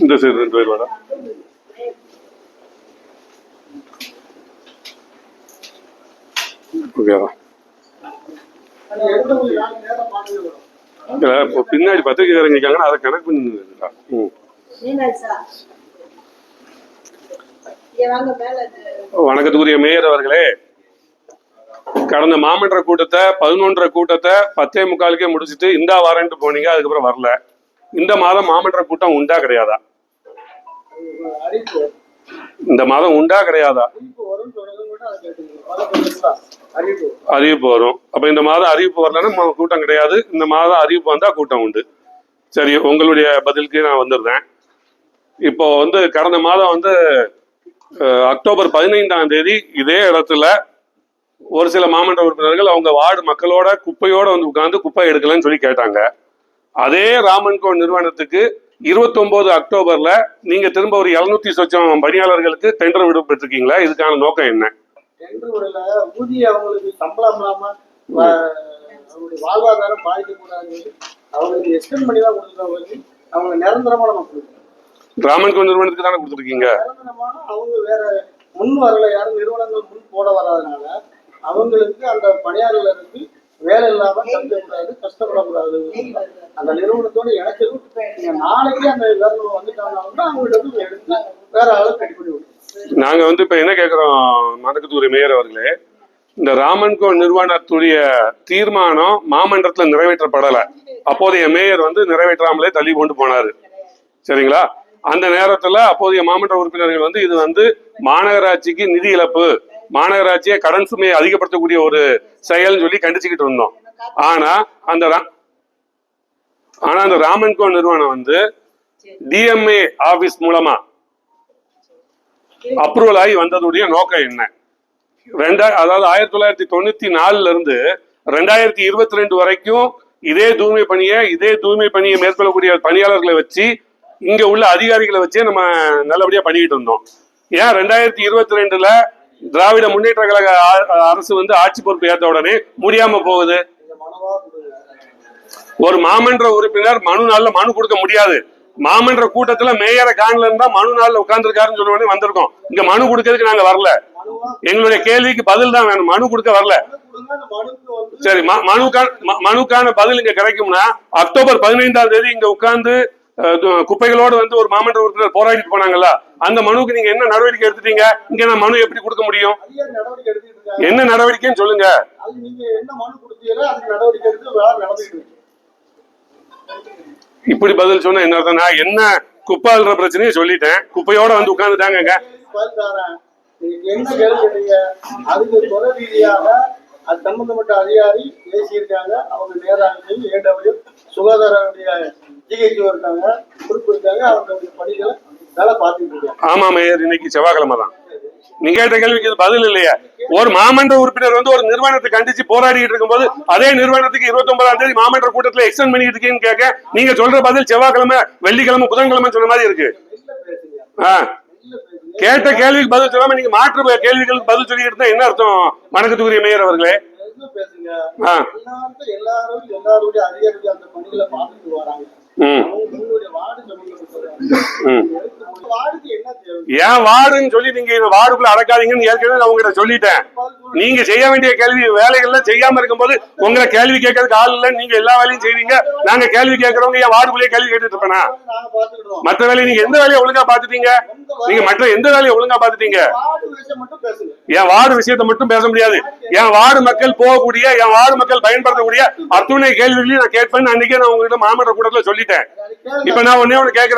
இந்த சைடு ரெண்டு பேர் வாடா. ஓகேவா இப்போ பின்னாடி பத்திரிக்கைக்காரங்க இருக்காங்கன்னா அதை கணக்கு பண்ணி ம். வணக்கத்துக்குரிய மேயர் அவர்களே கடந்த மாமன்ற கூட்டத்தை பதினொன்றரை கூட்டத்தை பத்தே முக்காலுக்கே முடிச்சிட்டு இந்தா வரேன்ட்டு போனீங்க அதுக்கப்புறம் வரல. இந்த மாதம் மாமன்ற கூட்டம் உண்டா கிடையாதா? அறிவிப்பு இந்த மாதம் உண்டா கிடையாதா? அறிவிப்பு வரும். அறிவிப்பு வரும் அப்ப இந்த மாதம் அறிவிப்பு வரலன்னா கூட்டம் கிடையாது. இந்த மாதம் அறிவிப்பு வந்தா கூட்டம் உண்டு. சரி உங்களுடைய பதிலுக்கு நான் வந்துடுறேன். இப்போ வந்து கடந்த மாதம் வந்து அக்டோபர் பதினைந்தாம் தேதி இதே இடத்துல ஒரு சில மாமன்ற உறுப்பினர்கள் அவங்க வார்டு மக்களோட குப்பையோட வந்து உட்காந்து குப்பை எடுக்கலன்னு சொல்லி கேட்டாங்க. அதே ராமன்கோ நிறுவனத்துக்கு 29 அக்டோபர்ல நீங்க திரும்ப ஒரு 700 சொச்சம் பணியாளர்களுக்கு டெண்டர் விடுபட்டிருக்கீங்களா இதுக்கான நோக்கம் என்ன? வாழ்வாதாரம் பாதிக்கக்கூடாது அவங்களுக்கு எக்ஸ்டெண்ட் பண்ணி தான் கொடுக்குறவங்களுக்கு அவங்க நிரந்தரமா நம்ம கொடுக்குறோம் ராமன்கோ நிறுவனத்துக்கு தானே கொடுத்துருக்கீங்க? நிரந்தரமான அவங்க வேற முன் வரல. யாரும் நிறுவனங்கள் முன் போட வராதனால அவங்களுக்கு அந்த பணியாளர்களுக்கு வேலை இல்லாம கஷ்டப்படக்கூடாது. அந்த நிறுவனத்தோட எனக்கு நீங்க நாளைக்கு அந்த வந்துட்டாங்கன்னா அவங்கள்ட்ட எடுத்து வேற ஆளை கட்டி பண்ணி நாங்க வந்து இப்ப என்ன கேக்குறோம் மணக்கத்தூர் மேயர் அவர்களே இந்த ராமன்கோ நிறுவனத்துடைய தீர்மானம் மாமன்றத்துல நிறைவேற்றப்படல. அப்போதைய மேயர் வந்து நிறைவேற்றாமலே தள்ளி கொண்டு போனாரு. சரிங்களா? அந்த நேரத்துல அப்போதைய மாமன்ற உறுப்பினர்கள் வந்து இது வந்து மாநகராட்சிக்கு நிதி இழப்பு. மாநகராட்சியை கடன் சுமையை அதிகப்படுத்தக்கூடிய ஒரு செயல்னு சொல்லி கண்டிச்சுக்கிட்டு இருந்தோம். ஆனா அந்த ஆனா அந்த ராமன்கோ நிறுவனம் வந்து டிஎம்ஏ ஆபீஸ் மூலமா அப்ரூவல் ஆகி வந்ததுடைய நோக்கம் என்ன? ரெண்டா அதாவது ஆயிரத்தி தொள்ளாயிரத்தி தொண்ணூத்தி நாலுல இருந்து ரெண்டாயிரத்தி இருபத்தி ரெண்டு வரைக்கும் இதே தூய்மை பணியை இதே தூய்மை பணியை மேற்கொள்ளக்கூடிய பணியாளர்களை வச்சு இங்க உள்ள அதிகாரிகளை வச்சே நம்ம நல்லபடியா பண்ணிக்கிட்டு இருந்தோம். ஏன்? ரெண்டாயிரத்தி இருபத்தி ரெண்டுல திராவிட முன்னேற்ற கழக அரசு வந்து ஆட்சி பொறுப்பு ஏற்ற உடனே முடியாம போகுது. ஒரு மாமன்ற உறுப்பினர் மனு நாள்ல மனு கொடுக்க முடியாது. மாமன்ற கூட்டத்துல மேயர காணல இருந்தா மனு நாள்ல உட்கார்ந்துருக்காருன்னு சொன்ன உடனே வந்திருக்கோம். இங்க மனு கொடுக்கறதுக்கு நாங்க வரல. எங்களுடைய கேள்விக்கு பதில் தான் வேணும். மனு கொடுக்க வரல. சரி மனுக்கான ம- மனுக்கான பதில் இங்க கிடைக்கும்னா அக்டோபர் பதினைந்தாம் தேதி இங்க உட்கார்ந்து குப்பைகளோடு வந்து ஒரு மாமன்ற உறுப்பினர் போராடிட்டு போனாங்கல்ல அந்த மனுவுக்கு நீங்க என்ன நடவடிக்கை எடுத்துட்டீங்க? இங்க நான் மனு எப்படி கொடுக்க முடியும்? என்ன நடவடிக்கைன்னு சொல்லுங்க. இப்படி பதில் சொன்னா என்ன அர்த்தம்? நான் என்ன குப்பை அள்ளுற பிரச்சனையை சொல்லிட்டேன். குப்பையோட வந்து உட்கார்ந்துட்டாங்க என்ன கேள்வி அதுக்கு துறை ரீதியாக அது சம்பந்தப்பட்ட அதிகாரி பேசியிருக்காங்க. அவங்க நேராக ஏடபிள்யூ சுகாதாரத்துடைய ஜிஹெச்ஓ இருக்காங்க குறிப்பு இருக்காங்க அவங்களுடைய பணிகளை வேலை பார்த்துட்டு இருக்காங்க. ஆமா மேயர் இன்னைக்கு செவ்வாய்க்கிழமை தான். நீங்க கேட்ட கேள்விக்கு பதில் இல்லையா. ஒரு மாமன்ற உறுப்பினர் வந்து ஒரு நிறுவனத்தை கண்டிச்சு போராடிட்டு இருக்கும்போது அதே நிறுவனத்துக்கு இருபத்தி ஒன்பதாம் தேதி மாமன்ற கூட்டத்துல எக்ஸ்டெண்ட் பண்ணிட்டு இருக்கீங்கன்னு கேட்க நீங்க சொல்ற பதில் செவ்வாய்க்கிழமை வெள்ளிக்கிழமை புதன்கிழமை சொன்ன மாதிரி இருக்கு. கேட்ட கேள்விக்கு பதில் சொல்லாம நீங்க மாற்று கேள்விகளுக்கு பதில் சொல்லிட்டு இருந்தா என்ன அர்த்தம் வணக்கத்துக்குரிய மேயர் அவர்களே? எல்லாரும் எல்லாருடைய அதிகாரிகள் அந்த பணிகளை பார்த்துட்டு வராங்க. ஏன் வார்டுன்னு சொல்லி நீங்க வார்டுக்குள்ள அடக்காதீங்கன்னு ஏற்கனவே நான் உங்ககிட்ட சொல்லிட்டேன். நீங்க செய்ய வேண்டிய கேள்வி வேலைகள்லாம் செய்யாம இருக்கும்போது உங்களை கேள்வி கேட்கறதுக்கு ஆள் இல்ல நீங்க எல்லா வேலையும் செய்வீங்க. நாங்க கேள்வி கேட்கறவங்க என் வார்டுக்குள்ளேயே கேள்வி கேட்டுட்டு இருப்பேனா? மற்ற வேலையை நீங்க எந்த வேலையை ஒழுங்கா பாத்துட்டீங்க நீங்க மற்ற எந்த வேலையை ஒழுங்கா பாத்துட்டீங்க என் வார்டு விஷயத்தை மட்டும் பேச முடியாது. என் வார்டு மக்கள் போகக்கூடிய என் வார்டு மக்கள் பயன்படுத்தக்கூடிய அத்துணை கேள்விகளையும் நான் கேட்பேன் அன்னைக்கே நான் உங்ககிட்ட மாமன்ற கூடத்துல சொல்லிட்டேன். இப்ப நான் ஒன்னே ஒன்னு கேட்கறேன்.